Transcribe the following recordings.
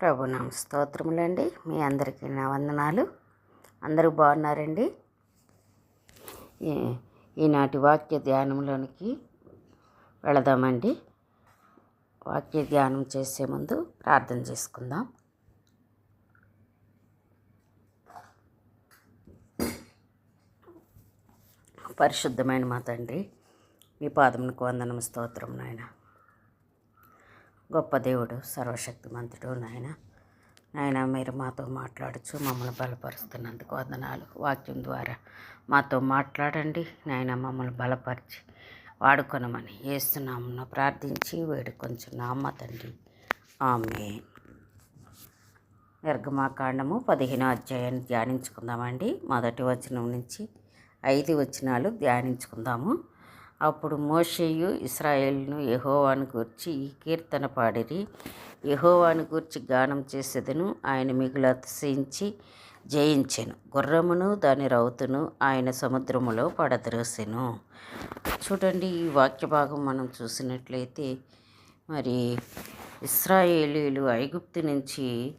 ప్రభునామ స్తోత్రములండి. మీ అందరికీ నా వందనాలు. అందరూ బాగున్నారండి? ఈ- ఈనాటి వాక్య ధ్యానంలోనికి వెళదామండి. వాక్య ధ్యానం చేసే ముందు ప్రార్థన చేసుకుందాం. పరిశుద్ధమైన మా తండ్రి మీ పాదమునకు వందనం స్తోత్రం నాయన. గొప్ప దేవుడు సర్వశక్తిమంతుడు నాయన. నాయన మీరు మాతో మాట్లాడచ్చు మమ్మల్ని బలపరుస్తున్నందుకు వందనాలు. వాక్యం ద్వారా మాతో మాట్లాడండి. నాయన మమ్మల్ని బలపరిచి వాడుకొనమని వేస్తున్నామన్న ప్రార్థించి వేడుకొంచున్నాం మా తండ్రి. ఆమె నిర్గమాకాండము పదిహేనో అధ్యాయాన్ని ధ్యానించుకుందామండి. మొదటి వచనం నుంచి ఐదు వచనాలు ధ్యానించుకుందాము. అప్పుడు మోషేయు ఇస్రాయేల్ను యహోవాను గూర్చి ఈ కీర్తన పాడిరి. యహోవాను గూర్చి గానం చేసేదను ఆయన మిగులు అతిశయించి జయించెను. గుర్రమును దాని రౌతును ఆయన సముద్రములో పడద్రోసెను. చూడండి ఈ వాక్య భాగం మనం చూసినట్లయితే మరి ఇస్రాయేలీలు ఐగుప్తు నుంచి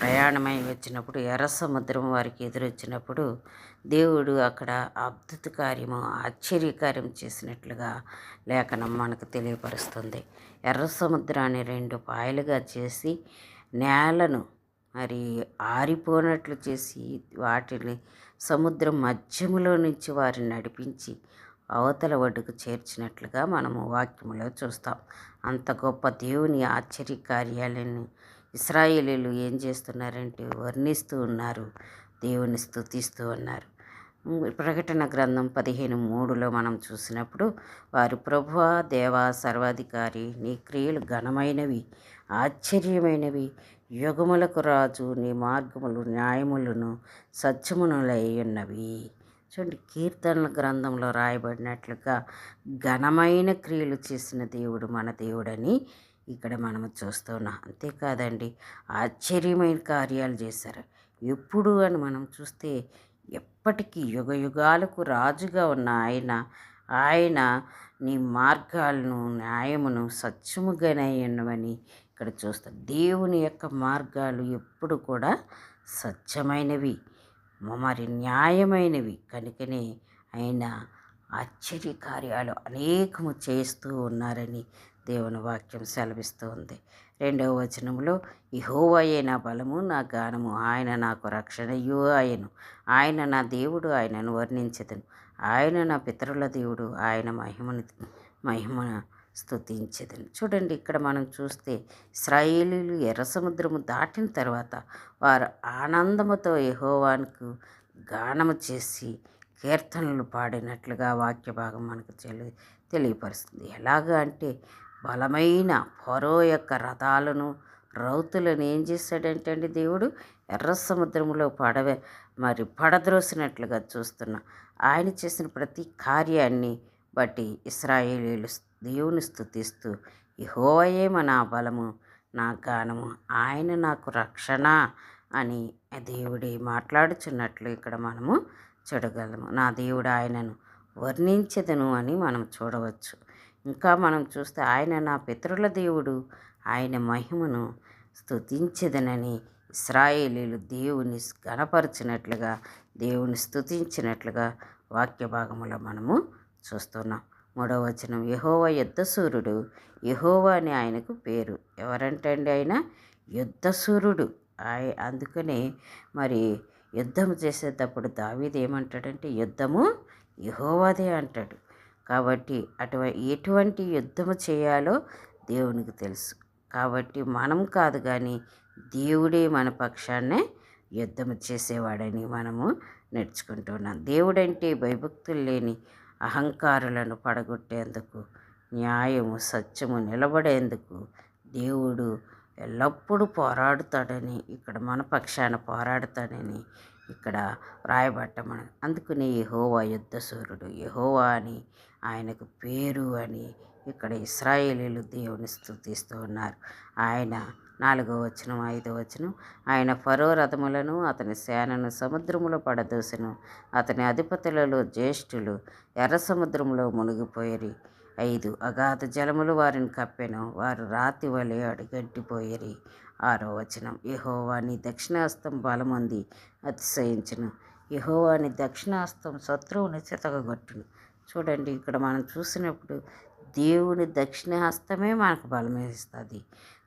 ప్రయాణమై వచ్చినప్పుడు ఎర్ర సముద్రం వారికి ఎదురొచ్చినప్పుడు దేవుడు అక్కడ అద్భుత కార్యము ఆశ్చర్యకార్యం చేసినట్లుగా లేఖనం మనకు తెలియపరుస్తుంది. ఎర్ర సముద్రాన్ని రెండు పాయలుగా చేసి నేలను మరి ఆరిపోనట్లు చేసి వాటిని సముద్రం మధ్యములో నుంచి వారిని నడిపించి అవతల ఒడ్డుకు చేర్చినట్లుగా మనము వాక్యములో చూస్తాం. అంత గొప్ప దేవుని ఆశ్చర్య కార్యాలను ఇస్రాయేలీలు ఏం చేస్తున్నారంటే వర్ణిస్తూ ఉన్నారు. దేవుని స్తుతిస్తూ ఉన్నారు. ప్రకటన గ్రంథం పదిహేను మూడులో మనం చూసినప్పుడు వారు ప్రభువ దేవా సర్వాధికారి నీ క్రియలు ఘనమైనవి ఆశ్చర్యమైనవి. యుగములకు రాజు నీ మార్గములు న్యాయములను సత్యమునులై ఉన్నవి చూడండి కీర్తనల గ్రంథంలో రాయబడినట్లుగా ఘనమైన క్రియలు చేసిన దేవుడు మన దేవుడని ఇక్కడ మనము చూస్తున్నాం అంతేకాదండి ఆశ్చర్యమైన కార్యాలు చేశారు. ఎప్పుడు అని మనం చూస్తే ఎప్పటికీ యుగ యుగాలకు రాజుగా ఉన్న ఆయన ఆయన నీ మార్గాలను న్యాయమును సత్యముగానే ఉన్నవని ఇక్కడ చూస్తాం. దేవుని యొక్క మార్గాలు ఎప్పుడు కూడా సత్యమైనవి మరి న్యాయమైనవి. కనుకనే ఆయన ఆశ్చర్య కార్యాలు అనేకము చేస్తూ ఉన్నారని దేవుని వాక్యం సెలవిస్తూ ఉంది. రెండవ వచనంలో ఇహోవాయే నా బలము నా గానము ఆయన నాకు రక్షణయు ఆయను ఆయన నా దేవుడు ఆయనను వర్ణించదను. ఆయన నా పితరుల దేవుడు ఆయన మహిమను మహిమ స్థుతించదని చూడండి ఇక్కడ మనం చూస్తే ఇస్రాయేలీలు ఎర్ర సముద్రము దాటిన తర్వాత వారు ఆనందముతో యెహోవానికి గానము చేసి కీర్తనలు పాడినట్లుగా వాక్య భాగం మనకు తెలి తెలియపరుస్తుంది. ఎలాగా అంటే బలమైన ఫరో యొక్క రథాలను రౌతులను ఏం చేశాడంటే అండి దేవుడు? ఎర్ర సముద్రంలో పడవ మరి పడద్రోసినట్లుగా చూస్తున్నాం ఆయన చేసిన ప్రతి కార్యాన్ని బట్టి ఇస్రాయేలీలు దేవుని స్థుతిస్తూ యెహోవాయే మన బలము నా గానము ఆయన నాకు రక్షణ అని దేవుడి దేవుడే మాట్లాడుచున్నట్లు ఇక్కడ మనము చూడగలము. నా దేవుడు ఆయనను వర్ణించదను అని మనం చూడవచ్చు. ఇంకా మనం చూస్తే ఆయన నా పితరుల దేవుడు. ఆయన మహిమను స్థుతించదనని ఇస్రాయేలీలు దేవుని గణపరిచినట్లుగా దేవుని స్థుతించినట్లుగా వాక్య భాగంలో మనము చూస్తున్నాం. మూడవ వచనం యహోవ యుద్ధసూరుడు యహోవ అని ఆయనకు పేరు. ఎవరంటే అండి ఆయన యుద్ధసూరుడు ఆయ అందుకనే మరి యుద్ధం చేసేటప్పుడు దావీది ఏమంటాడంటే యుద్ధము యహోవాదే అంటాడు. కాబట్టి అటువంటి ఎటువంటి యుద్ధము చేయాలో దేవునికి తెలుసు. కాబట్టి మనం కాదు కానీ దేవుడే మన పక్షాన్నే యుద్ధం చేసేవాడని మనము నేర్చుకుంటున్నాం. దేవుడంటే భయభక్తులు లేని అహంకారులను పడగొట్టేందుకు న్యాయము సత్యము నిలబడేందుకు దేవుడు ఎల్లప్పుడూ పోరాడుతాడని ఇక్కడ మన పక్షాన పోరాడుతాడని ఇక్కడ రాయబట్ట మనం అందుకని యహోవా యుద్ధ సూర్యుడు. యహోవా అని ఆయనకు పేరు అని ఇక్కడ ఇస్రాయేలీలు దేవుని స్థుతిస్తూ ఉన్నారు. ఆయన నాలుగో వచనం ఐదో వచనం ఆయన ఫరో రథములను అతని సేనను సముద్రములో పడదోసెను. అతని అధిపతులలో జ్యేష్ఠులు ఎర్ర సముద్రంలో మునిగిపోయిరి. ఐదు అగాధ జలములు వారిని కప్పెను. వారు రాతి వలె అడుగంటిపోయిరి. ఆరో వచనం యహోవాని దక్షిణాస్తం బలమంది అతిశయించును. యహోవాని దక్షిణాస్తం శత్రువుని చితకగొట్టును. చూడండి ఇక్కడ మనం చూసినప్పుడు దేవుని దక్షిణహస్తమే మనకు బలమేస్తుంది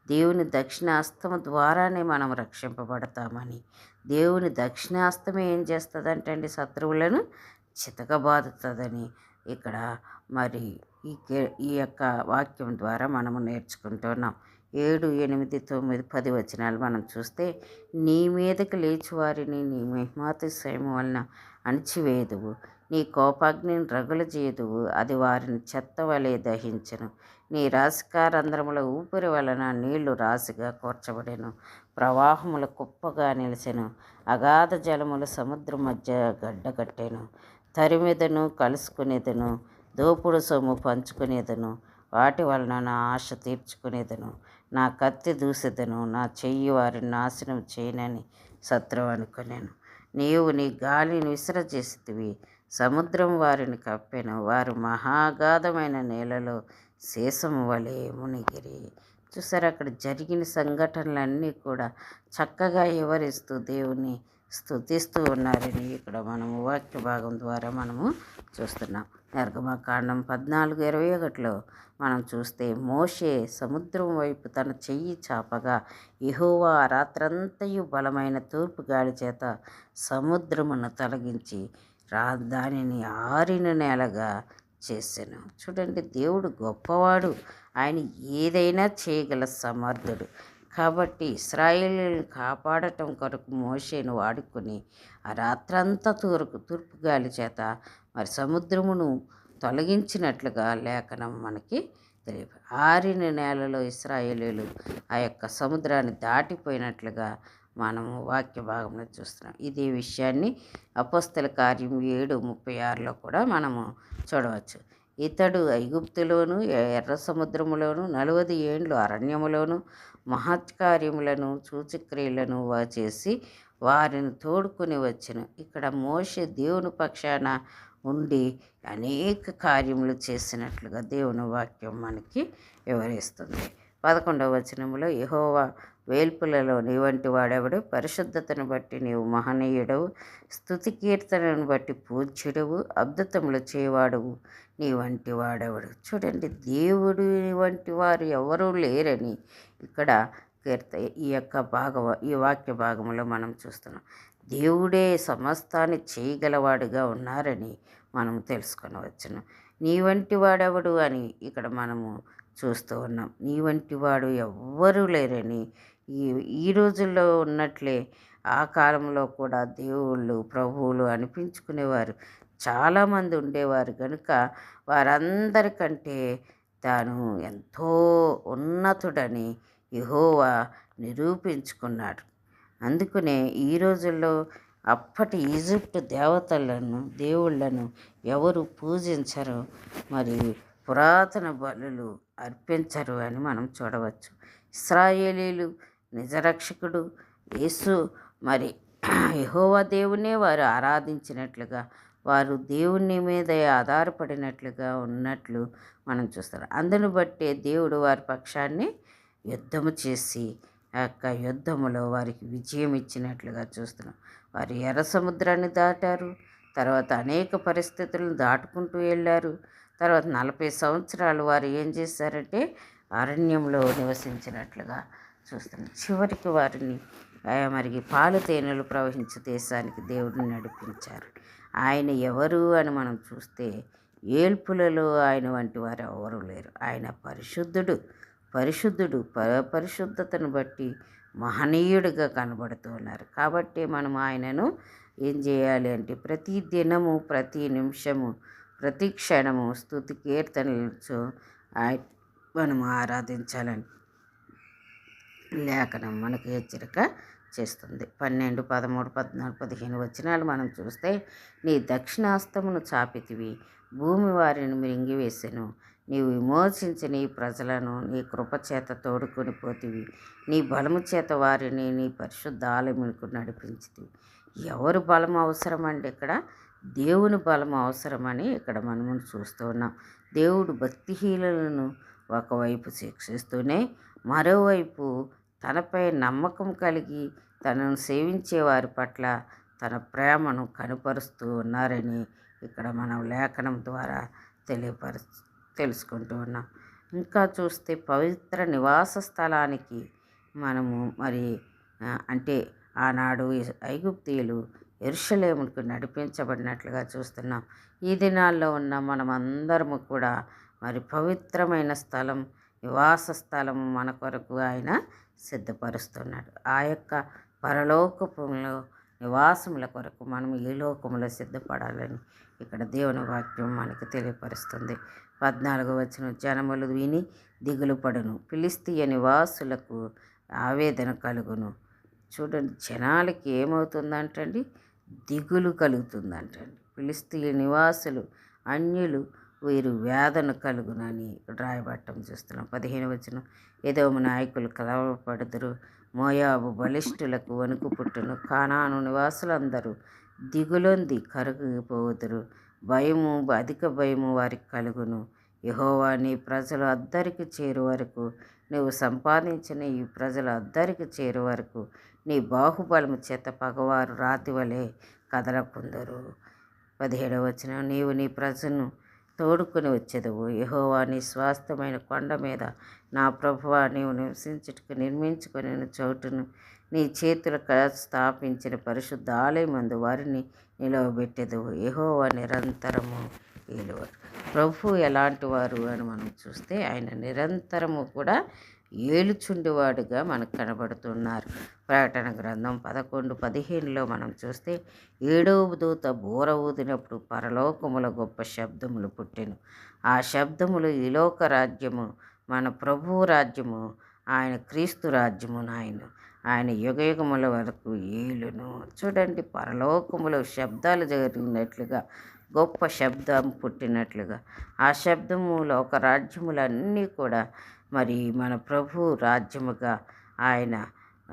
దేవుని దక్షిణాస్తము ద్వారానే మనం రక్షింపబడతామని. దేవుని దక్షిణాస్తమే ఏం చేస్తుందంటే అండి శత్రువులను చితకబాదుతుందని. ఇక్కడ మరి ఈ కే- ఈ యొక్క వాక్యం ద్వారా మనము నేర్చుకుంటున్నాం. ఏడు ఎనిమిది తొమ్మిది పది వచనాలు మనం చూస్తే నీ మీదకి లేచి వారిని నీ మహిమాతిశయం వలన అణిచివేదువు. నీ కోపాగ్నిని రగుల చేయదువు అది వారిని చెత్త వలె దహించను. నీ రాశికారంధ్రముల ఊపిరి వలన నీళ్ళు రాశిగా కూర్చబడెను. ప్రవాహముల కుప్పగా నిలిచెను. అగాధ జలములు సముద్రం మధ్య గడ్డగట్టెను. తరిమెదను కలుసుకునేదను. దోపుడు సొమ్ము పంచుకునేదను. వాటి వలన నా ఆశ తీర్చుకునేదను. నా కత్తి దూసెదను. నా చెయ్యి వారిని నాశనం చేయనని శత్రువు అనుకునేను. నీవు నీ గాలిని విసరజేసితివి. సముద్రం వారిని కప్పెను. వారు మహాగాధమైన నేలలో శేషము వలె మునిగిరి. చూసారు అక్కడ జరిగిన సంఘటనలన్నీ కూడా చక్కగా వివరిస్తూ దేవుని స్తుతిస్తూ ఉన్నారని ఇక్కడ మనము వాక్య భాగం ద్వారా మనము చూస్తున్నాం. నిర్గమకాండం పద్నాలుగు ఇరవై ఒకటిలో మనం చూస్తే మోషే సముద్రం వైపు తన చెయ్యి చాపగా ఇహోవా రాత్రంతయు బలమైన తూర్పు గాలి చేత సముద్రమును తొలగించి దానిని ఆరిన నేలగా చేశాను. చూడండి దేవుడు గొప్పవాడు. ఆయన ఏదైనా చేయగల సమర్థుడు. కాబట్టి ఇస్రాయేలీలను కాపాడటం కొరకు మోషేను వాడుకొని ఆ రాత్రంతా తూర్పు తూర్పు గాలి చేత మరి సముద్రమును తొలగించినట్లుగా లేఖనం మనకి తెలియదు ఆరిన నేలలో ఇస్రాయేలీలు ఆ యొక్క సముద్రాన్ని దాటిపోయినట్లుగా మనము వాక్య భాగంలో చూస్తున్నాం. ఇదే విషయాన్ని అపస్తుల కార్యం ఏడు ముప్పై ఆరులో కూడా మనము చూడవచ్చు. ఇతడు ఐగుప్తులోను ఎర్ర సముద్రములోను నలవది ఏండ్లు అరణ్యములోను మహత్కార్యములను సూచక్రియలను వా చేసి వారిని తోడుకొని వచ్చెను. ఇక్కడ మోష దేవుని పక్షాన ఉండి అనేక కార్యములు చేసినట్లుగా దేవుని వాక్యం మనకి వివరిస్తుంది. పదకొండవ వచనంలో యహోవా వేల్పులలో నీ వంటి వాడెవడు? పరిశుద్ధతను బట్టి నీవు మహనీయుడవు. స్థుతి కీర్తనను బట్టి పూజ్యుడవు. అద్భుతములు చేయవాడవు. నీ వంటి వాడెవడు? చూడండి దేవుడు వంటి వారు ఎవరూ లేరని ఇక్కడ కీర్త ఈ యొక్క భాగ ఈ వాక్య భాగంలో మనం చూస్తున్నాం. దేవుడే సమస్తాన్ని చేయగలవాడుగా ఉన్నారని మనం తెలుసుకొనవచ్చును నీ వంటి వాడెవడు అని ఇక్కడ మనము చూస్తూ ఉన్నాం. నీ వంటి వాడు ఎవ్వరూ లేరని ఈ ఈ రోజుల్లో ఉన్నట్లే ఆ కాలంలో కూడా దేవుళ్ళు ప్రభువులు అనిపించుకునేవారు. చాలామంది ఉండేవారు. కనుక వారందరికంటే తాను ఎంతో ఉన్నతుడని యహోవా నిరూపించుకున్నాడు. అందుకనే ఈ రోజుల్లో అప్పటి ఈజిప్ట్ దేవతలను దేవుళ్ళను ఎవరు పూజించరు. మరియు పురాతన బలులు అర్పించరు అని మనం చూడవచ్చు. ఇస్రాయేలీలు నిజరక్షకుడు యేసు మరి యహోవా దేవునే వారు ఆరాధించినట్లుగా వారు దేవుని మీద ఆధారపడినట్లుగా ఉన్నట్లు మనం చూస్తారు. అందును బట్టే దేవుడు వారి పక్షాన్ని యుద్ధము చేసి ఆ యొక్క యుద్ధములో వారికి విజయం ఇచ్చినట్లుగా చూస్తున్నాం. వారు ఎర్ర సముద్రాన్ని దాటారు తర్వాత అనేక పరిస్థితులను దాటుకుంటూ వెళ్ళారు. తర్వాత నలభై సంవత్సరాలు వారు ఏం చేశారంటే అరణ్యంలో నివసించినట్లుగా చూస్తున్నాం చివరికి వారిని మరి పాలు తేనెలు ప్రవహించే దేశానికి దేవుడిని నడిపించారు. ఆయన ఎవరు అని మనం చూస్తే ఏల్పులలో ఆయన వంటి వారు ఎవరు లేరు. ఆయన పరిశుద్ధుడు పరిశుద్ధుడు ప పరిశుద్ధతను బట్టి మహనీయుడిగా కనబడుతూ ఉన్నారు. కాబట్టి మనం ఆయనను ఏం చేయాలి అంటే ప్రతి దినము ప్రతి నిమిషము ప్రతి క్షణము స్థుతి కీర్తనలతో మనము ఆరాధించాలని లేఖనం మనకు హెచ్చరిక చేస్తుంది. పన్నెండు పదమూడు పద్నాలుగు పదిహేను వచనాలు మనం చూస్తే నీ దక్షిణాస్తమును చాపితివి భూమి వారిని మింగివేసెను. నీవు విమోచించి నీ ప్రజలను నీ కృపచేత తోడుకొని పోతివి. నీ బలము చేత వారిని నీ పరిశుద్ధ ఆలయమునకు నడిపించితివి. ఎవరు బలం అవసరమండి ఇక్కడ? దేవుని బలం అవసరమని ఇక్కడ మనము చూస్తూ ఉన్నాం. దేవుడు భక్తిహీనులను ఒకవైపు శిక్షిస్తూనే మరోవైపు తనపై నమ్మకం కలిగి తనను సేవించే వారి పట్ల తన ప్రేమను కనుపరుస్తూ ఉన్నారని ఇక్కడ మనం లేఖనం ద్వారా తెలియపరు తెలుసుకుంటూ ఉన్నాం. ఇంకా చూస్తే పవిత్ర నివాస స్థలానికి మనము మరి అంటే ఆనాడు ఐగుప్తీయులు ఎరుషలేముకు నడిపించబడినట్లుగా చూస్తున్నాం. ఈ దినాల్లో ఉన్న మనమందరము కూడా మరి పవిత్రమైన స్థలం నివాస స్థలము మన కొరకు ఆయన సిద్ధపరుస్తున్నాడు. ఆ యొక్క పరలోకపులో నివాసముల కొరకు మనం ఈ లోకములో సిద్ధపడాలని ఇక్కడ దేవుని వాక్యం మనకి తెలియపరుస్తుంది. పద్నాలుగు వచ్చిన జనములు విని దిగులు పడును. పిలిస్తీయ నివాసులకు ఆవేదన కలుగును. చూడండి జనాలకి ఏమవుతుందంటండి? దిగులు కలుగుతుందంటండి. ఫిలిస్తీన్ నివాసులు అన్యులు వీరు వేదన కలుగునని రాయబట్టం చూస్తున్నాం పదిహేను వచ్చిన ఏదో నాయకులు కలవపడుదురు మోయాబు బలిష్ఠులకు వణుకు పుట్టును. కానాను నివాసులందరూ దిగులొంది కరుగుపోదురు. భయము అధిక భయము వారికి కలుగును. యహోవా నీ ప్రజలు అద్దరికి చేరు వరకు నువ్వు సంపాదించిన ఈ ప్రజలు అద్దరికి చేరు వరకు నీ బాహుబలము చేత పగవారు రాతి వలె కదలకుందరు. పదిహేడవ వచ్చిన నీవు నీ ప్రజను తోడుకొని వచ్చేదవు. యహోవా నీ స్వాస్థమైన కొండ మీద నా ప్రభువా నీవు నివసించుటకు నిర్మించుకుని చోటును నీ చేతుల స్థాపించిన పరిశుద్ధ ఆలయమందు వారిని నిలవబెట్టేదవు. యహోవా నిరంతరము ఏలువారు ప్రభు ఎలాంటి వారు అని మనం చూస్తే ఆయన నిరంతరము కూడా ఏలుచుండివాడుగా మనకు కనబడుతున్నారు. ప్రకటన గ్రంథం పదకొండు పదిహేనులో మనం చూస్తే ఏడవ దూత బూర ఊదినప్పుడు పరలోకముల గొప్ప శబ్దములు పుట్టెను. ఆ శబ్దములు ఇలోక రాజ్యము మన ప్రభువు రాజ్యము ఆయన క్రీస్తు రాజ్యము నాయన. ఆయన యుగయుగముల వరకు ఏలును. చూడండి పరలోకములో శబ్దాలు జరిగినట్లుగా గొప్ప శబ్దం పుట్టినట్లుగా ఆ శబ్దము లోక రాజ్యములన్నీ కూడా మరి మన ప్రభు రాజ్యముగా ఆయన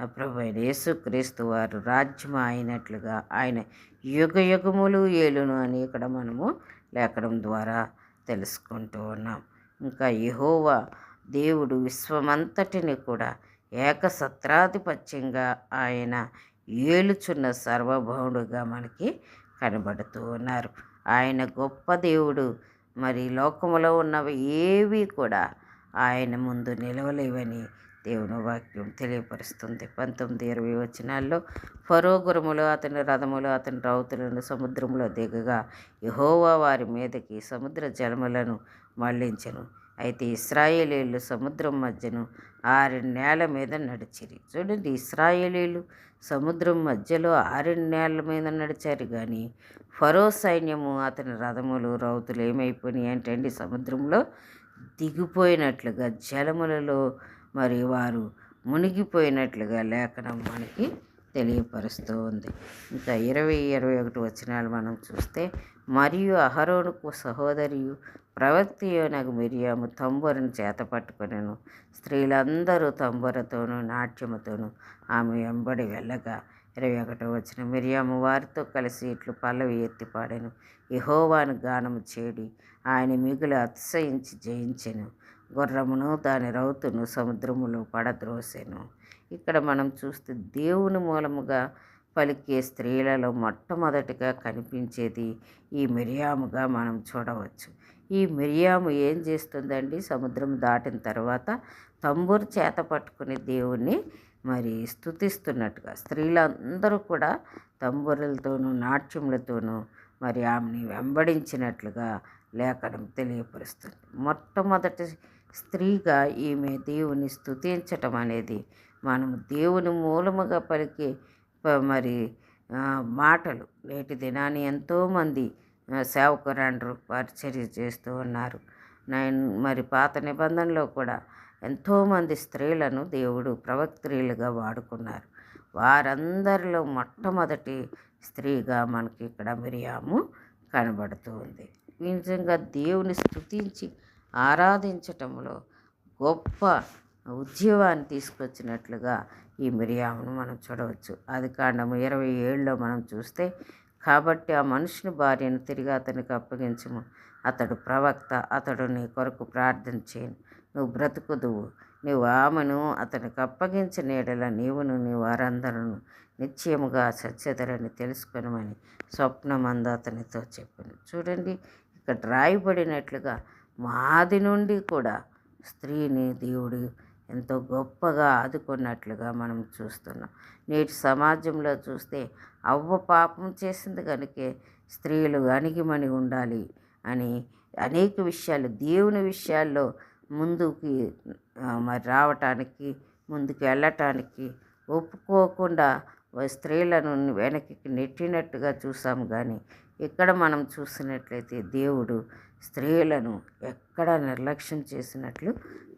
ప్రభు అయిన యేసుక్రీస్తు వారు రాజ్యము అయినట్లుగా ఆయన యుగ యుగములు ఏలును అని ఇక్కడ మనము లేఖనం ద్వారా తెలుసుకుంటూ ఉన్నాం. ఇంకా యహోవా దేవుడు విశ్వమంతటిని కూడా ఏకసత్రాధిపత్యంగా ఆయన ఏలుచున్న సర్వభౌముడుగా మనకి కనబడుతూ ఉన్నారు. ఆయన గొప్ప దేవుడు. మరి లోకములో ఉన్నవి ఏవి కూడా ఆయన ముందు నిలవలేవని దేవుని వాక్యం తెలియపరుస్తుంది. పంతొమ్మిది ఇరవై వచనాల్లో ఫరోగురములు అతని రథములు అతని రౌతులను సముద్రంలో దిగగా యహోవా వారి మీదకి సముద్ర జలములను మళ్ళించను. అయితే ఇస్రాయేలీలు సముద్రం మధ్యను ఆరు నేల మీద నడిచిరి. చూడండి ఇస్రాయేలీలు సముద్రం మధ్యలో ఆరు నేల మీద నడిచారు. కానీ ఫరో సైన్యము అతని రథములు రౌతులు ఏమైపోయినాయి అంటే అండి సముద్రంలో దిగిపోయినట్లుగా జలములలో మరి వారు మునిగిపోయినట్లుగా లేఖనం మనకి తెలియపరుస్తూ ఉంది ఇంకా ఇరవై ఇరవై ఒకటి వచనాలు మనం చూస్తే మరియు అహరోనుకు సహోదరియు ప్రవక్తియోనగు మిరియాము తంబురను చేత పట్టుకునేను. స్త్రీలందరూ తంబురతోనూ నాట్యముతోనూ ఆమె వెంబడి వెళ్ళగా. ఇరవై ఒకటో వచ్చిన మిరియాము వారితో కలిసి ఇట్లు పల్లవి ఎత్తిపాడాను ఇహోవాను గానము చేడి ఆయన మిగులు అతిశయించి జయించెను. గుర్రమును దాని రౌతును సముద్రములో పడద్రోసెను. ఇక్కడ మనం చూస్తే దేవుని మూలముగా పలికే స్త్రీలలో మొట్టమొదటిగా కనిపించేది ఈ మిరియాముగా మనం చూడవచ్చు. ఈ మిరియాము ఏం చేస్తుందండి? సముద్రం దాటిన తర్వాత తంబూరు చేత పట్టుకుని దేవుణ్ణి మరి స్థుతిస్తున్నట్టుగా స్త్రీలందరూ కూడా తంబూరులతోనూ నాట్యములతోనూ మరి ఆమెని వెంబడించినట్లుగా లేఖనం తెలియపరుస్తుంది. మొట్టమొదటి స్త్రీగా ఈమె దేవుని స్థుతించటం అనేది మనం దేవుని మూలముగా పలికే ప- మరి మాటలు. నేటి దినాన్ని ఎంతోమంది ఆ, సేవకురాండ్రు పరిచర్య చేస్తూ ఉన్నారు. నేను మరి పాత నిబంధనలో కూడా ఎంతోమంది స్త్రీలను దేవుడు ప్రవక్త్రీలుగా వాడుకున్నారు. వారందరిలో మొట్టమొదటి స్త్రీగా మనకి ఇక్కడ మిరియాము కనబడుతూ ఉంది. నిజంగా దేవుని స్థుతించి ఆరాధించటంలో గొప్ప ఉద్యమాన్ని తీసుకొచ్చినట్లుగా ఈ మిరియామును మనం చూడవచ్చు. అది కాండము ఇరవై ఏళ్ళలో మనం చూస్తే కాబట్టి ఆ మనుషుని భార్యను తిరిగి అతనికి అప్పగించము. అతడు ప్రవక్త అతడు నీ కొరకు ప్రార్థన చేయను. నువ్వు బ్రతుకుదువు. నీవు ఆమెను అతనికి అప్పగించిన ఎడల నీవును నీ వారందరూ నిశ్చయముగా సత్యధరని తెలుసుకొనమని స్వప్నమందు అతనితో చెప్పాను. చూడండి ఇక్కడ రాయబడినట్లుగా మాది నుండి కూడా స్త్రీని దేవుడు ఎంతో గొప్పగా ఆదుకున్నట్లుగా మనం చూస్తున్నాం. నేటి సమాజంలో చూస్తే అవ్వ పాపం చేసింది కనుకే స్త్రీలు అణిగిమణి ఉండాలి అని అనేక విషయాలు దేవుని విషయాల్లో ముందుకి మరి రావటానికి ముందుకు వెళ్ళటానికి ఒప్పుకోకుండా స్త్రీలను వెనక్కి నెట్టినట్టుగా చూసాం. కానీ ఇక్కడ మనం చూసినట్లయితే దేవుడు స్త్రీలను ఎక్కడ నిర్లక్ష్యం చేసినట్లు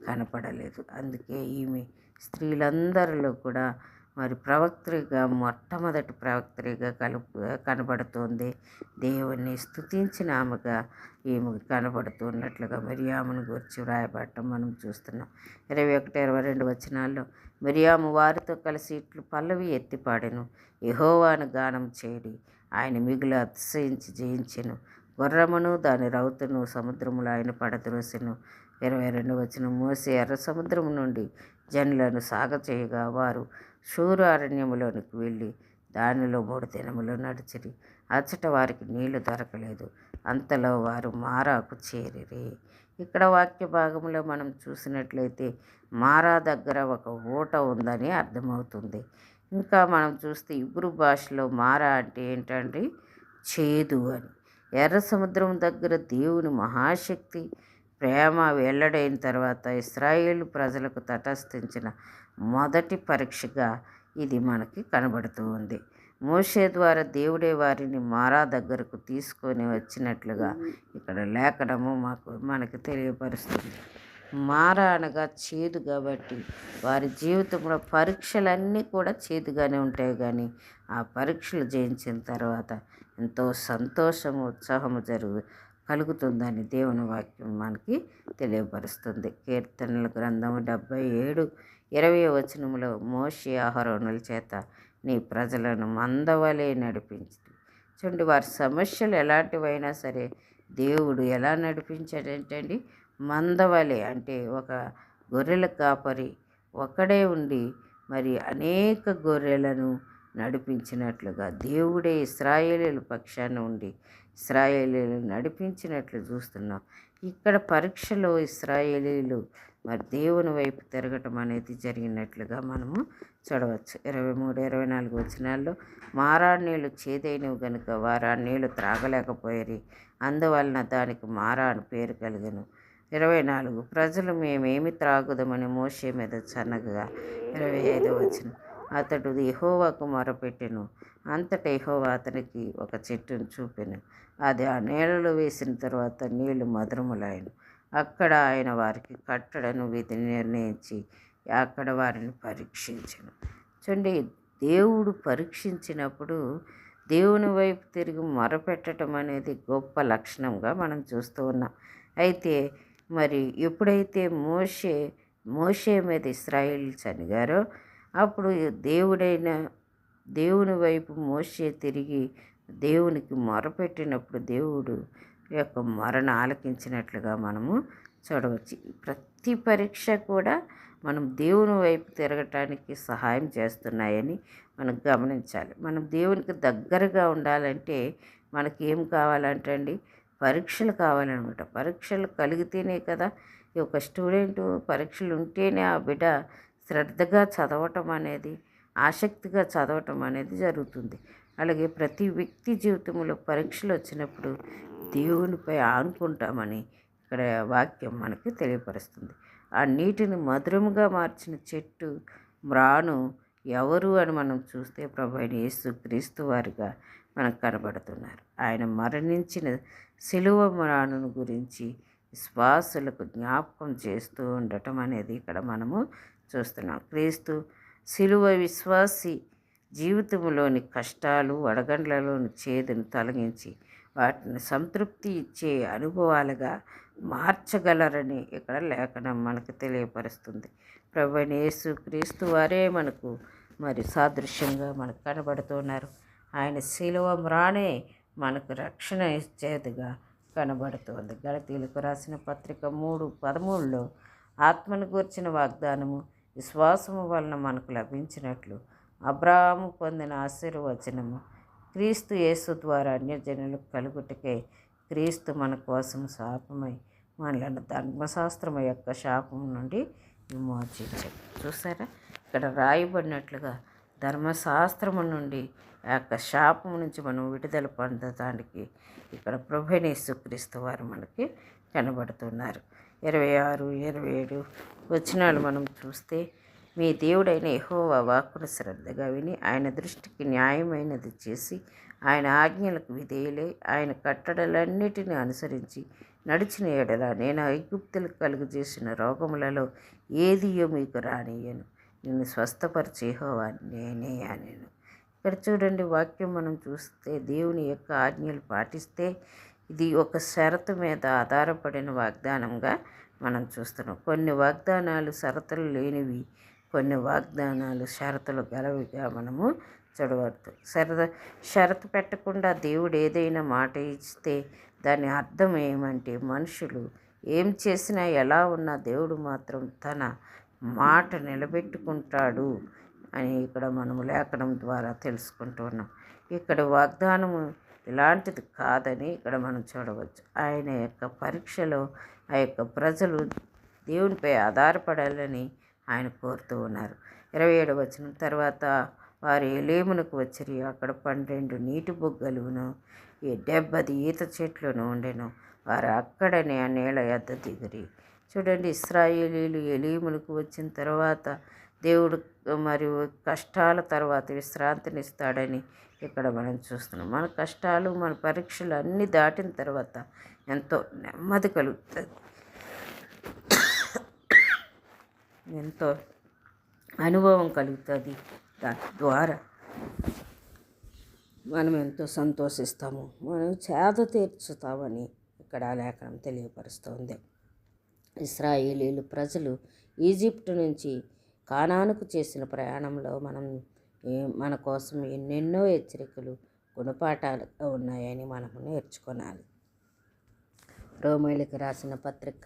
కనపడలేదు. అందుకే ఈమె స్త్రీలందరిలో కూడా మరి ప్రవక్త్రిగా మొట్టమొదటి ప్రవక్త్రిగా కలుపు కనబడుతోంది. దేవుణ్ణి స్తుతించిన ఆమెగా ఈమె కనబడుతున్నట్లుగా మరియామును గురించి వ్రాయబడటం మనం చూస్తున్నాం. ఇరవై ఒకటి ఇరవై రెండు వచనాల్లో మిరియాము వారితో కలిసి ఇట్లు పల్లవి ఎత్తిపాడెను. యహోవాను గానం చేయడి ఆయన మిగులు అతిశయించి జయించెను. గుర్రమును దాని రౌతును సముద్రములో ఆయన పడద్రోసెను ఇరవై రెండు వచ్చిన మోసే ఎర్ర సముద్రము నుండి జనులను సాగచేయగా వారు షూరు అరణ్యములోనికి వెళ్ళి దానిలో మూడు దినములు నడిచిరి. అచ్చట వారికి నీళ్ళు దొరకలేదు. అంతలో వారు మారాకు చేరిరి. ఇక్కడ వాక్య భాగంలో మనం చూసినట్లయితే మారా దగ్గర ఒక ఊట ఉందని అర్థమవుతుంది. ఇంకా మనం చూస్తే ఇబ్రు భాషలో మారా అంటే ఏంటంటే చేదు అని. ఎర్ర సముద్రం దగ్గర దేవుని మహాశక్తి ప్రేమ వెల్లడైన తర్వాత ఇస్రాయేలు ప్రజలకు తటస్థించిన మొదటి పరీక్షగా ఇది మనకి కనబడుతూ ఉంది. మోషే ద్వారా దేవుడే వారిని మారా దగ్గరకు తీసుకొని వచ్చినట్లుగా ఇక్కడ లేఖనము మాకు మనకి తెలియపరుస్తుంది. మార అనగా చేదు కాబట్టి. వారి జీవితంలో పరీక్షలన్నీ కూడా చేదుగానే ఉంటాయి కానీ ఆ పరీక్షలు జయించిన తర్వాత ఎంతో సంతోషము ఉత్సాహము జరుగు కలుగుతుందని దేవుని వాక్యం మనకి తెలియపరుస్తుంది. కీర్తనల గ్రంథము డెబ్బై ఏడు ఇరవై వచనములో మోషి ఆహరణుల చేత నీ ప్రజలను మందవలే నడిపించింది. చూడండి వారి సమస్యలు ఎలాంటివైనా సరే దేవుడు ఎలా నడిపించాడంటే అండి మందవలే అంటే ఒక గొర్రెల కాపరి ఒక్కడే ఉండి మరి అనేక గొర్రెలను నడిపించినట్లుగా దేవుడే ఇస్రాయేలీల పక్షాన ఉండి ఇస్రాయేలీలు నడిపించినట్లు చూస్తున్నాం. ఇక్కడ పరీక్షలో ఇస్రాయేలీలు మరి దేవుని వైపు తిరగటం అనేది జరిగినట్లుగా మనము చూడవచ్చు. ఇరవై మూడు ఇరవై నాలుగు వచనాల్లో మారాడు నీళ్ళు చేదైనవి గనుక వారు ఆ నీళ్ళు త్రాగలేకపోయారు అందువలన దానికి మారా అని పేరు కలిగను. ఇరవై నాలుగు. ప్రజలు మేమేమి త్రాగుదమని మోషే మీద చన్నగా ఇరవై ఐదు వచ్చిన అతడు ఎహోవాకు మొరపెట్టెను. అంతట ఎహోవా అతనికి ఒక చెట్టును చూపెను. అది ఆ నీళ్ళలో వేసిన తర్వాత నీళ్ళు మధురములాయను. అక్కడ ఆయన వారికి కట్టడను విధి నిర్ణయించి అక్కడ వారిని పరీక్షించను. చూడండి దేవుడు పరీక్షించినప్పుడు దేవుని వైపు తిరిగి మొరపెట్టడం అనేది గొప్ప లక్షణంగా మనం చూస్తూ ఉన్నాం. అయితే మరి ఎప్పుడైతే మోషే మోషే మీద ఇస్రాయిల్ చనిగారో అప్పుడు దేవుడైన దేవుని వైపు మోషే తిరిగి దేవునికి మొరపెట్టినప్పుడు దేవుడు యొక్క మరణ ఆలకించినట్లుగా మనము చూడవచ్చు. ప్రతి పరీక్ష కూడా మనం దేవుని వైపు తిరగటానికి సహాయం చేస్తున్నాయని మనం గమనించాలి. మనం దేవునికి దగ్గరగా ఉండాలంటే మనకి ఏం కావాలంటే అండి పరీక్షలు కావాలన్నమాట పరీక్షలు కలిగితేనే కదా ఈ ఒక స్టూడెంట్ పరీక్షలు ఉంటేనే ఆ బిడ్డ శ్రద్ధగా చదవటం అనేది ఆసక్తిగా చదవటం అనేది జరుగుతుంది. అలాగే ప్రతి వ్యక్తి జీవితంలో పరీక్షలు వచ్చినప్పుడు దేవునిపై ఆనుకుంటామని ఇక్కడ వాక్యం మనకి తెలియపరుస్తుంది. ఆ నీటిని మధురముగా మార్చిన చెట్టు మ్రాను ఎవరు అని మనం చూస్తే ప్రభు అయిన యేసు క్రీస్తు వారిగా మనకు కనబడుతున్నారు. ఆయన మరణించిన సిలువ మ్రానును గురించి విశ్వాసులకు జ్ఞాపకం చేస్తూ ఉండటం అనేది ఇక్కడ మనము చూస్తున్నాం. క్రీస్తు సిలువ విశ్వాసి జీవితంలోని కష్టాలు వడగండ్లలోని చేదును తొలగించి వాటిని సంతృప్తి ఇచ్చే అనుభవాలుగా మార్చగలరని ఇక్కడ లేఖనం మనకు తెలియపరుస్తుంది. ప్రభునేసు క్రీస్తు వారే మనకు మరి సాదృశ్యంగా మనకు కనబడుతున్నారు. ఆయన శిలువ మ్రానే మనకు రక్షణ ఇచ్చేదిగా కనబడుతోంది. గణతీలకు రాసిన పత్రిక మూడు పదమూడులో ఆత్మను గూర్చిన వాగ్దానము విశ్వాసము వలన మనకు లభించినట్లు అబ్రాహాము పొందిన ఆశీర్వచనము క్రీస్తు యేసు ద్వారా అన్యజనులకు కలుగుటకే క్రీస్తు మన కోసం శాపమై మనలను ధర్మశాస్త్రం యొక్క శాపం నుండి విమోచించారు చూసారా? ఇక్కడ రాయబడినట్లుగా ధర్మశాస్త్రము నుండి ఆ యొక్క శాపం నుంచి మనం విడుదల పొందడానికి ఇక్కడ ప్రభునేసు క్రీస్తు వారు మనకి కనబడుతున్నారు. ఇరవై ఆరు ఇరవై ఏడు వచనాలు మనం చూస్తే మీ దేవుడైన యహోవా వాక్కును శ్రద్ధగా విని ఆయన దృష్టికి న్యాయమైనది చేసి ఆయన ఆజ్ఞలకు విధేయులై ఆయన కట్టడలన్నిటిని అనుసరించి నడిచిన ఎడల నేను ఐగుప్తులకు కలుగజేసిన రోగములలో ఏదియో మీకు రానియను నిన్ను స్వస్థపరిచేహోవా నేనే అనేను. ఇక్కడ చూడండి వాక్యం మనం చూస్తే దేవుని యొక్క ఆజ్ఞలు పాటిస్తే ఇది ఒక షరతు మీద ఆధారపడిన వాగ్దానంగా మనం చూస్తున్నాం. కొన్ని వాగ్దానాలు షరతులు లేనివి కొన్ని వాగ్దానాలు షరతులు గలవిగా మనము చూడవద్దు. షరత షరతు పెట్టకుండా దేవుడు ఏదైనా మాట ఇస్తే దాని అర్థం ఏమంటే మనుషులు ఏం చేసినా ఎలా ఉన్నా దేవుడు మాత్రం తన మాట నిలబెట్టుకుంటాడు. అని ఇక్కడ మనము లేఖనం ద్వారా తెలుసుకుంటున్నాం ఇక్కడ వాగ్దానము ఇలాంటిది కాదని ఇక్కడ మనం చూడవచ్చు. ఆయన యొక్క పరీక్షలో ఆ యొక్క ప్రజలు దేవునిపై ఆధారపడాలని ఆయన కోరుతూ ఉన్నారు. ఇరవై ఏడు వచ్చిన తర్వాత వారు ఎలేమునకు వచ్చిరి అక్కడ పన్నెండు నీటి బుగ్గలును ఈ డెబ్బది ఈత చెట్లను ఉండెను. వారు అక్కడనే ఆ నీళ్ళ ఎద్ద దిగిరి చూడండి ఇస్రాయేలీలు ఎలీములకు వచ్చిన తర్వాత దేవుడు మరియు కష్టాల తర్వాత విశ్రాంతినిస్తాడని ఇక్కడ మనం చూస్తున్నాం. మన కష్టాలు మన పరీక్షలు అన్నీ దాటిన తర్వాత ఎంతో నెమ్మది కలుగుతుంది. ఎంతో అనుభవం కలుగుతుంది. దాని ద్వారా మనం ఎంతో సంతోషిస్తాము. మనం చేత తీర్చుతామని ఇక్కడ ఆ లేఖనం తెలియపరుస్తుంది. ఇస్రాయేలీలు ప్రజలు ఈజిప్టు నుంచి కానానుకు చేసిన ప్రయాణంలో మనం మన కోసం ఎన్నెన్నో హెచ్చరికలు గుణపాఠాలు ఉన్నాయని మనం నేర్చుకోనాలి. రోమేలికి రాసిన పత్రిక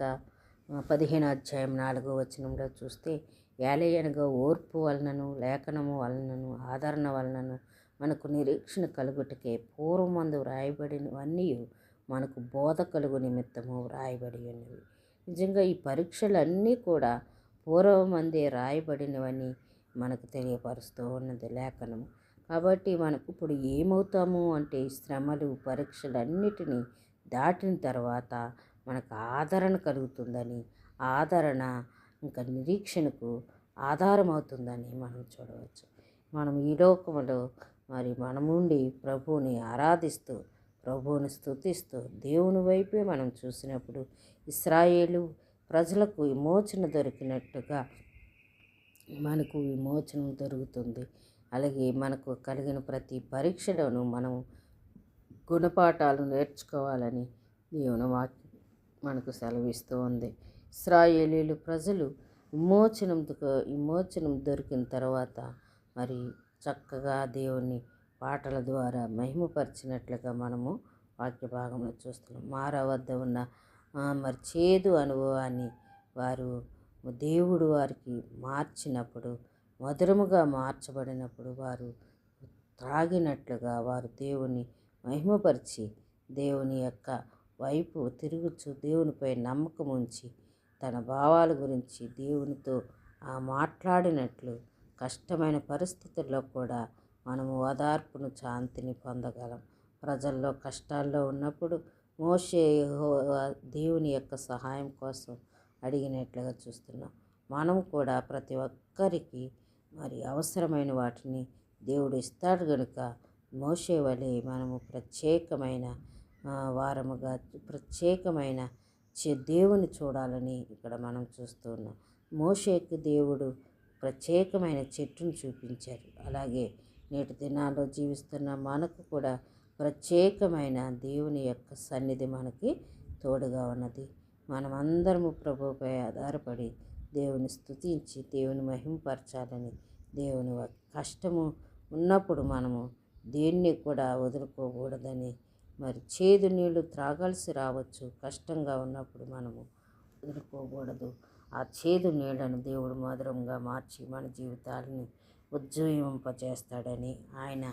పదిహేను అధ్యాయం నాలుగో వచనంలో చూస్తే ఏలయనగా ఓర్పు వలనను లేఖనము వలనను ఆదరణ వలనను మనకు నిరీక్షణ కలుగుటకే పూర్వమందు వ్రాయబడినవన్నీ మనకు బోధ కలుగు నిమిత్తము వ్రాయబడి ఉన్నవి. నిజంగా ఈ పరీక్షలన్నీ కూడా పూర్వమందే రాయబడినవని మనకు తెలియపరుస్తూ ఉన్నది లేఖనము కాబట్టి మనకు ఇప్పుడు ఏమవుతాము అంటే శ్రమలు పరీక్షలన్నిటినీ దాటిన తర్వాత మనకు ఆదరణ కలుగుతుందని ఆదరణ ఇంకా నిరీక్షణకు ఆధారం అవుతుందని మనం చూడవచ్చు. మనం ఈ లోకములో మరి మనముండి ప్రభువుని ఆరాధిస్తూ ప్రభువుని స్తుతిస్తూ దేవుని వైపే మనం చూసినప్పుడు ఇస్రాయేలు ప్రజలకు విమోచన దొరికినట్టుగా మనకు విమోచనం దొరుకుతుంది. అలాగే మనకు కలిగిన ప్రతి పరీక్షలను మనం గుణపాఠాలు నేర్చుకోవాలని దేవుని వాక్యం మనకు సెలవిస్తూ ఉంది. ఇస్రాయేలీలు ప్రజలు విమోచనం విమోచనం దొరికిన తర్వాత మరి చక్కగా దేవుని పాటల ద్వారా మహిమపరిచినట్లుగా మనము వాక్య భాగంలో చూస్తున్నాం. మారా వద్ద ఉన్న మరి చేదు అనుభవాన్ని వారు దేవుడు వారికి మార్చినప్పుడు మధురముగా మార్చబడినప్పుడు వారు త్రాగినట్లుగా వారు దేవుని మహిమపరిచి దేవుని యొక్క వైపు తిరుగుచు దేవునిపై నమ్మకం ఉంచి తన భావాల గురించి దేవునితో ఆ మాట్లాడినట్లు కష్టమైన పరిస్థితుల్లో కూడా మనము ఓదార్పును శాంతిని పొందగలం. ప్రజల్లో కష్టాల్లో ఉన్నప్పుడు మోషే దేవుని యొక్క సహాయం కోసం అడిగినట్లుగా చూస్తున్నాం. మనం కూడా ప్రతి ఒక్కరికి మరి అవసరమైన వాటిని దేవుడు ఇస్తాడు కనుక మోషే వలె మనము ప్రత్యేకమైన వారముగా ప్రత్యేకమైన దేవుని చూడాలని ఇక్కడ మనం చూస్తున్నాం మోషేకు దేవుడు ప్రత్యేకమైన చెట్టును చూపించారు. అలాగే నేటి దినాల్లో జీవిస్తున్న మనకు కూడా ప్రత్యేకమైన దేవుని యొక్క సన్నిధి మనకి తోడుగా ఉన్నది. మనమందరము ప్రభువుపై ఆధారపడి దేవుని స్థుతించి దేవుని మహింపరచాలని దేవుని కష్టము ఉన్నప్పుడు మనము దేన్ని కూడా వదులుకోకూడదని మరి చేదు నీళ్ళు త్రాగాల్సి రావచ్చు కష్టంగా ఉన్నప్పుడు మనము వదులుకోకూడదు. ఆ చేదు నీళ్ళను దేవుడు మధురంగా మార్చి మన జీవితాలని ఉజ్జీవింపజేస్తాడని ఆయన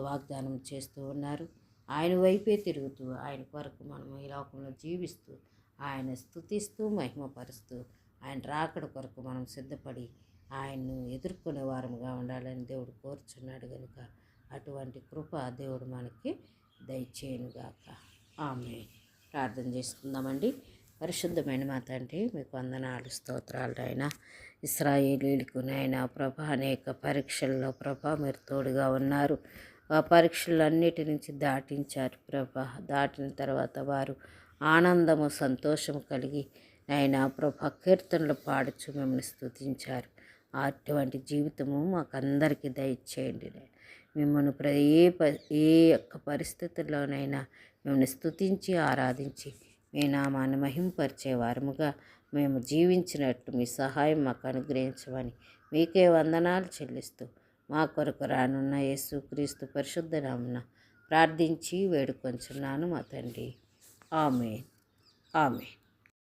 వాగ్దానం చేస్తూ ఉన్నారు. ఆయన వైపే తిరుగుతూ ఆయన కొరకు మనం ఈ లోకంలో జీవిస్తూ ఆయన స్థుతిస్తూ మహిమపరుస్తూ ఆయన రాకడ కొరకు మనం సిద్ధపడి ఆయన్ను ఎదుర్కొనే వారముగా ఉండాలని దేవుడు కోరుచున్నాడు కనుక అటువంటి కృప దేవుడు మనకి దయచేయనుగాక ఆమె ప్రార్థన చేసుకుందామండి. పరిశుద్ధమైన మా తండ్రి మీకు వందనాలు స్తోత్రాలు ఆయన ఇస్రాయేలీలకు నాయన ప్రభ అనేక పరీక్షల్లో ప్రభ మీరు తోడుగా ఉన్నారు. పరీక్షలన్నిటి నుంచి దాటించారు ప్రభ. దాటిన తర్వాత వారు ఆనందము సంతోషము కలిగి నైనా ప్రభ కీర్తనలు పాడుచు మిమ్మల్ని స్థుతించారు అటువంటి జీవితము మాకందరికీ దయచేయండి మిమ్మల్ని ప్ర ఏ ప ఏ యొక్క పరిస్థితుల్లోనైనా మిమ్మల్ని స్థుతించి ఆరాధించి మీ నామాన్ని మహింపరిచే వారముగా మేము జీవించినట్టు మీ సహాయం మాకు అనుగ్రహించమని మీకే వందనాలు చెల్లిస్తూ మా కొరకు రానున్న యేసు క్రీస్తు పరిశుద్ధ నామున ప్రార్థించి వేడుకొంచున్నాను మా తండ్రి. ఆమె ఆమె